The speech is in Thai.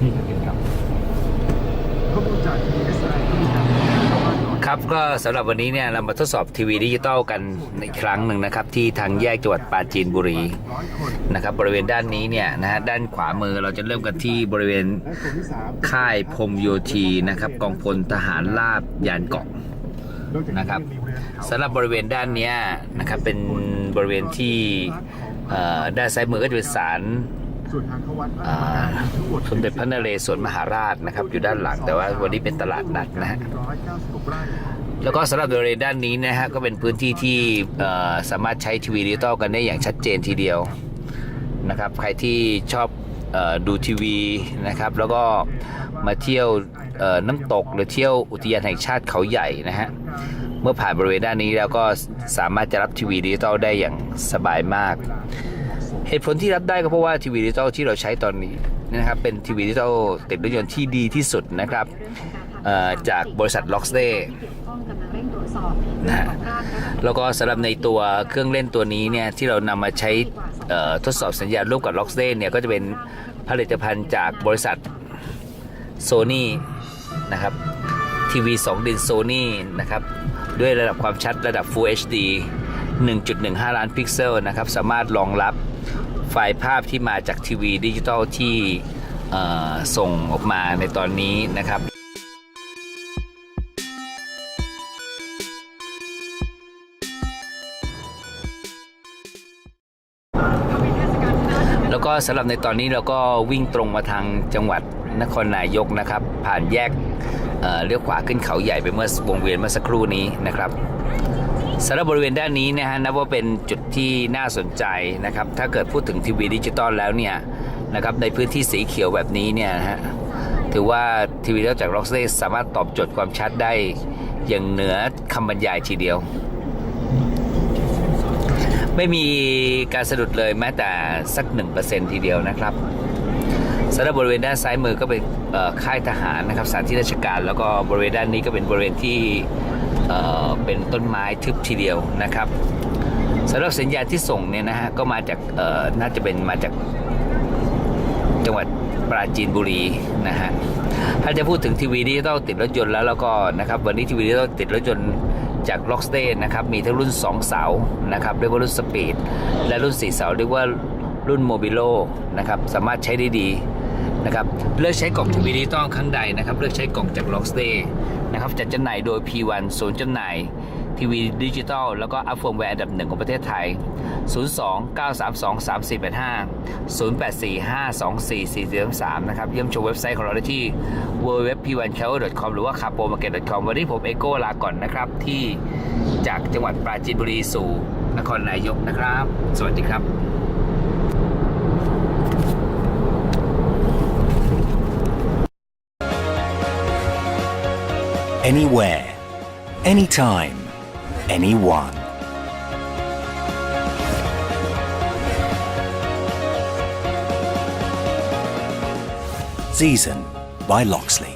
นี่ครับเห็นครับข้อมูลจาก DSI ก็มีการครับก็สำหรับวันนี้เนี่ยเรามาทดสอบทีวีดิจิตอลกันอีกครั้งหนึ่งนะครับ ที่ทางแยกจังหวัดปราจีนบุรีนะครับ บริเวณด้านนี้เนี่ยนะฮะด้านขวามือเราจะเริ่มกันที่บริเวณค่ายพรมโยธีนะครับกองพลทหารราบยานเกาะนะครับสำหรับบริเวณด้านนี้นะครับเป็นบริเวณที่ด้านซ้ายมือก็จะเป็นศาล ส่วนทางเข้าวัดอ่าสมเด็จพระนเรศวรมหาราชนะครับ อยู่ด้านหลังแต่ว่าวันนี้เป็นตลาดนัดนะฮะร้อยเก้าสิบหกไร่แล้วก็สำหรับบริเวณด้านนี้นะฮะก็เป็นพื้นที่ที่เอ่อสามารถใช้ทีวีดิจิตอลกันได้อย่างชัดเจนทีเดียวนะครับ ใครที่ชอบเออดูทีวีนะครับ แล้วก็มาเที่ยวเอ่อน้ำตกหรือเที่ยวอุทยานแห่งชาติเขาใหญ่นะฮะเมื่อผ่านบริเวณด้านนี้แล้วก็สามารถจะรับทีวีดิจิตอลได้อย่างสบายมาก เหตุผลที่รับได้ก็เพราะว่าทีวีดิจิตอลที่เราใช้ตอนนี้นะครับเป็นทีวีดิจิตอลติดรถยนต์ที่ดีที่สุดนะครับจากบริษัท l o x d a y นะฮะแล้วก็สำหรับในตัวเครื่องเล่นตัวนี้เนี่ยที่เรานำมาใช้ทดสอบสัญญาณร่วมกับ l o x d a y เนี่ยก็จะเป็นผลิตภัณฑ์จากบริษัท Sony นะครับทีวี 2 ดิน Sony นะครับด้วยระดับความชัดระดับ Full HD 1.15 ล้านพิกเซลนะครับ สามารถรองรับ ฟล์ภาพที่มาจากทีวีดิจิตอลที่ส่งออกมาในตอนนี้นะครับแล้วก็สำหรับในตอนนี้เราก็วิ่งตรงมาทางจังหวัดนครนายกนะครับ ผ่านแยกเเลี้ยวขวาขึ้นเขาใหญ่ไปเมื่อวงเวียนเมื่อสักครู่นี้นะครับ สำหรับบริเวณด้านนี้นะฮะนับว่าเป็นจุดที่น่าสนใจนะครับ ถ้าเกิดพูดถึงทีวีดิจิตอลแล้วเนี่ยนะครับในพื้นที่สีเขียวแบบนี้เนี่ยนะฮะถือว่าทีวีดิจิตอลจาก r o x เ a y สามารถตอบโจทย์ความชัดได้อย่างเหนือคำบรรยายทีเดียว ไม่มีการสะดุดเลยแม้แต่สัก 1%ทีเดียวนะครับสำหรับบริเวณด้านซ้ายมือก็เป็นค่ายทหารนะครับสถานที่ราชการ แล้วก็บริเวณด้านนี้ก็เป็นบริเวณที่ เเป็นต้นไม้ทึบทีเดียวนะครับสำหรับสัญญาณที่ส่งเนี่ยนะฮะก็มาจากน่าจะเป็นมาจากจังหวัดปราจีนบุรีนะฮะถ้าจะพูดถึงทีวีดิจิตอลติดรถยนต์แล้วแล้วก็นะครับวันนี้ทีวีดิจิตอลติดรถยนต์จาก l o c k s t a y นะครับมีทั้งรุ่น 2 เสานะครับเรียกว่ารุ่นสปีดและรุ่น 4 เสาเรียกว่ารุ่นโมบิโลนะครับสามารถใช้ได้ดี นะครับเลือกใช้กล่องทีวีดิจิตอลครั้งใดนะครับเลือกใช้กล่องจาก l o c k s t a y นะครับจัดจำหน่ายโดย P1 ศูนย์จำหน่ายทีวีดิจิตอลแล้วก็อัพเฟิร์มแวร์อันดับหนึ่งของประเทศไทย 02 932 3485 0845 24 4433 นะครับ เยี่ยมชมเว็บไซต์ของเราได้ที่ www.p1carol.com หรือว่า c a p o m a r k e t c o m วันนี้ผมเอโก้ลาก่อนนะครับ ที่จากจังหวัดปราจีนบุรีสู่นครนายกนะครับ สวัสดีครับ Anywhere, anytime, anyone. Season by Loxley.